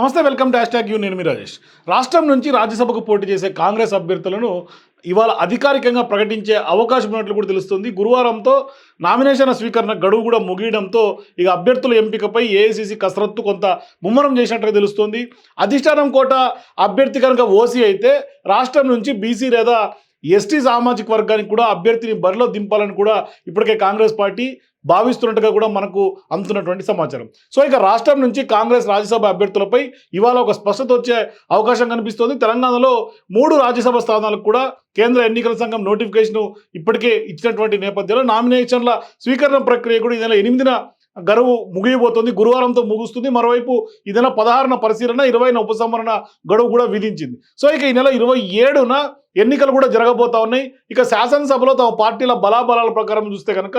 నమస్తే welcome dash tag you నేను మీ రాజేష్. రాష్ట్రం నుంచి రాజ్యసభకు పోటీ చేసే కాంగ్రెస్ అభ్యర్థులను ఇవాళ అధికారికంగా ప్రకటించే అవకాశం ఉన్నట్లు కూడా తెలుస్తుంది. గురువారంతో నామినేషన్ స్వీకరణ గడువు కూడా ముగియడంతో ఇక అభ్యర్థుల ఎంపికపై ఏఐసిసి కసరత్తు కొంత ముమ్మరం చేసినట్టుగా తెలుస్తుంది. అధిష్టానం కోట అభ్యర్థి కనుక ఓసీ అయితే రాష్ట్రం నుంచి బీసీ లేదా ఎస్టీ సామాజిక వర్గానికి కూడా అభ్యర్థిని బరిలో దింపాలని కూడా ఇప్పటికే కాంగ్రెస్ పార్టీ భావిస్తున్నట్టుగా కూడా మనకు అందుతున్నటువంటి సమాచారం. సో ఇక రాష్ట్రం నుంచి కాంగ్రెస్ రాజ్యసభ అభ్యర్థులపై ఇవాళ ఒక స్పష్టత వచ్చే అవకాశం కనిపిస్తోంది. తెలంగాణలో మూడు రాజ్యసభ స్థానాలకు కూడా కేంద్ర ఎన్నికల సంఘం నోటిఫికేషన్ ఇప్పటికే ఇచ్చినటువంటి నేపథ్యంలో నామినేషన్ల స్వీకరణ ప్రక్రియ కూడా ఈ నెల ఎనిమిదిన గడువు ముగియబోతుంది. గురువారంతో ముగుస్తుంది. మరోవైపు ఈ నెల పదహారున పరిశీలన ఇరవైన ఉపసంహరణ గడువు కూడా విధించింది. సో ఇక ఈ నెల ఇరవై ఏడున ఎన్నికలు కూడా జరగబోతా ఉన్నాయి. ఇక శాసనసభలో తమ పార్టీల బలాబలాల ప్రకారం చూస్తే కనుక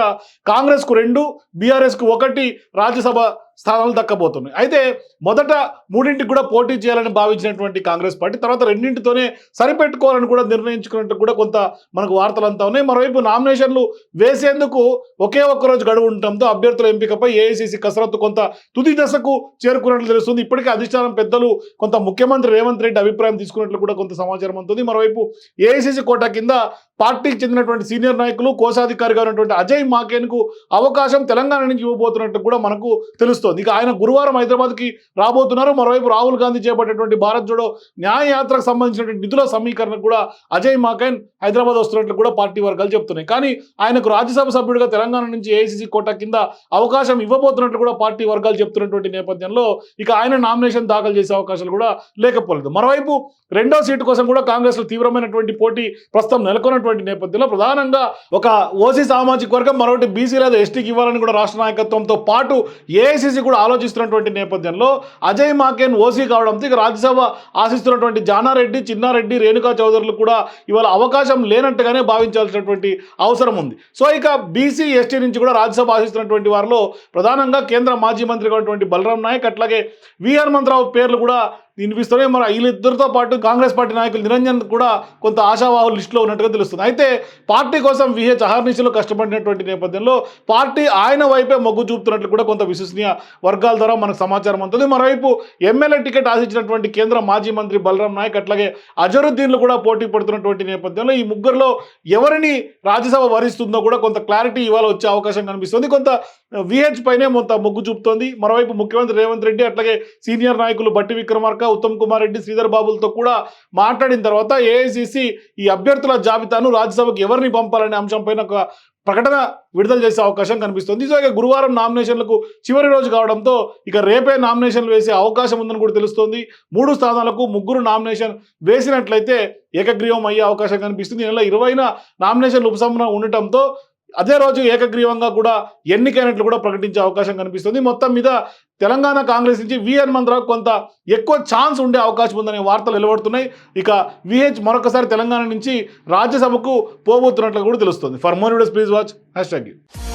కాంగ్రెస్కు రెండు బీఆర్ఎస్కు ఒకటి రాజ్యసభ స్థానాలు దక్కబోతున్నాయి. అయితే మొదట మూడింటికి కూడా పోటీ చేయాలని భావించినటువంటి కాంగ్రెస్ పార్టీ తర్వాత రెండింటితోనే సరిపెట్టుకోవాలని కూడా నిర్ణయించుకున్నట్టు కూడా కొంత మనకు వార్తలు అంతా ఉన్నాయి. మరోవైపు నామినేషన్లు వేసేందుకు ఒకే ఒక్క రోజు గడువు ఉండటంతో అభ్యర్థుల ఎంపికపై ఏఐసిసి కసరత్తు కొంత తుది దశకు చేరుకున్నట్లు తెలుస్తుంది. ఇప్పటికే అధిష్టానం పెద్దలు కొంత ముఖ్యమంత్రి రేవంత్ రెడ్డి అభిప్రాయం తీసుకున్నట్లు కూడా కొంత సమాచారం అందుతుంది. మరోవైపు ఏఐసిసి కోటా కింద పార్టీకి చెందినటువంటి సీనియర్ నాయకులు కోశాధికారి ఉన్నటువంటి అజయ్ మాకేన్కు అవకాశం తెలంగాణ నుంచి ఇవ్వబోతున్నట్టు కూడా మనకు తెలుస్తోంది. ఇక ఆయన గురువారం హైదరాబాద్కి రాబోతున్నారు. మరోవైపు రాహుల్ గాంధీ చేపట్టేటువంటి భారత్ జోడో న్యాయ యాత్రకు సంబంధించినటువంటి నిధుల సమీకరణ కూడా అజయ్ మాకేన్ హైదరాబాద్ వస్తున్నట్లు కూడా పార్టీ వర్గాలు చెప్తున్నాయి కానీ ఆయనకు రాజ్యసభ సభ్యుడిగా తెలంగాణ నుంచి ఏఐసిసి కోటా కింద అవకాశం ఇవ్వబోతున్నట్లు కూడా పార్టీ వర్గాలు చెప్తున్నటువంటి నేపథ్యంలో ఇక ఆయన నామినేషన్ దాఖలు చేసే అవకాశాలు కూడా లేకపోలేదు. మరోవైపు రెండో సీటు కోసం కూడా కాంగ్రెస్లో ఉన్నటువంటి పోటీ ప్రస్తుతం నెలకొన్నటువంటి నేపథ్యంలో ప్రధానంగా ఒక ఓసీ సామాజిక వర్గం మరొకటి బీసీ లేదా ఎస్టీకి ఇవ్వాలని కూడా రాష్ట్ర నాయకత్వంతో పాటు ఏఐసీసీ కూడా ఆలోచిస్తున్నటువంటి నేపథ్యంలో అజయ్ మాకేన్ ఓసీ కావడంతో ఇక రాజ్యసభ ఆశిస్తున్నటువంటి జానారెడ్డి చిన్నారెడ్డి రేణుకా చౌదరులు కూడా ఇవాళ అవకాశం లేనట్టుగానే భావించాల్సినటువంటి అవసరం ఉంది. సో ఇక బీసీ ఎస్టీ నుంచి కూడా రాజ్యసభ ఆశిస్తున్నటువంటి వారిలో ప్రధానంగా కేంద్ర మాజీ మంత్రిగా ఉన్నటువంటి బలరాం నాయక్ అట్లాగే వి హనుమంతరావు పేర్లు కూడా వినిపిస్తున్నాయి మరి వీళ్ళిద్దరితో పాటు కాంగ్రెస్ పార్టీ నాయకులు నిరంజన్ కూడా కొంత ఆశావాహుల లిస్టులో ఉన్నట్టుగా తెలుస్తుంది. అయితే పార్టీ కోసం విహెచ్ అహర్నిశలు కష్టపడినటువంటి నేపథ్యంలో పార్టీ ఆయన వైపే మొగ్గు చూపుతున్నట్లు కూడా కొంత విశ్వసనీయ వర్గాల ద్వారా మనకు సమాచారం అందుతుంది. మరోవైపు ఎమ్మెల్యే టికెట్ ఆశించినటువంటి కేంద్ర మాజీ మంత్రి బలరాం నాయక్ అట్లాగే అజరుద్దీన్లు కూడా పోటీ పడుతున్నటువంటి నేపథ్యంలో ఈ ముగ్గురులో ఎవరిని రాజ్యసభ వరిస్తుందో కూడా కొంత క్లారిటీ ఇవాళ వచ్చే అవకాశం కనిపిస్తుంది. కొంత విహెచ్ పైనే కొంత మొగ్గు చూపుతోంది. మరోవైపు ముఖ్యమంత్రి రేవంత్ రెడ్డి అట్లాగే సీనియర్ నాయకులు బట్టి విక్రమార్క ఉత్తమ్ కుమార్ రెడ్డి శ్రీధర్ బాబులతో కూడా మాట్లాడిన తర్వాత ఏఐసిసి ఈ అభ్యర్థుల జాబితాను రాజ్యసభకు ఎవరిని పంపాలనే అంశంపైన ఒక ప్రకటన విడుదల చేసే అవకాశం కనిపిస్తుంది. సో ఇక గురువారం నామినేషన్లకు చివరి రోజు కావడంతో ఇక రేపే నామినేషన్లు వేసే అవకాశం ఉందని కూడా తెలుస్తోంది. మూడు స్థానాలకు ముగ్గురు నామినేషన్ వేసినట్లయితే ఏకగ్రీవం అయ్యే అవకాశం కనిపిస్తుంది. ఈ నెల ఇరవైన నామినేషన్లు ఉపశమనం ఉండటంతో అదే రోజు ఏకగ్రీవంగా కూడా ఎన్నికైనట్లు కూడా ప్రకటించే అవకాశం కనిపిస్తుంది. మొత్తం మీద తెలంగాణ కాంగ్రెస్ నుంచి వి హనుమంతరావు కొంత ఎక్కువ ఛాన్స్ ఉండే అవకాశం ఉందనే వార్తలు వెలువడుతున్నాయి. ఇక విహెచ్ మరొకసారి తెలంగాణ నుంచి రాజ్యసభకు పోబోతున్నట్లు కూడా తెలుస్తుంది. For more videos please watch hash tag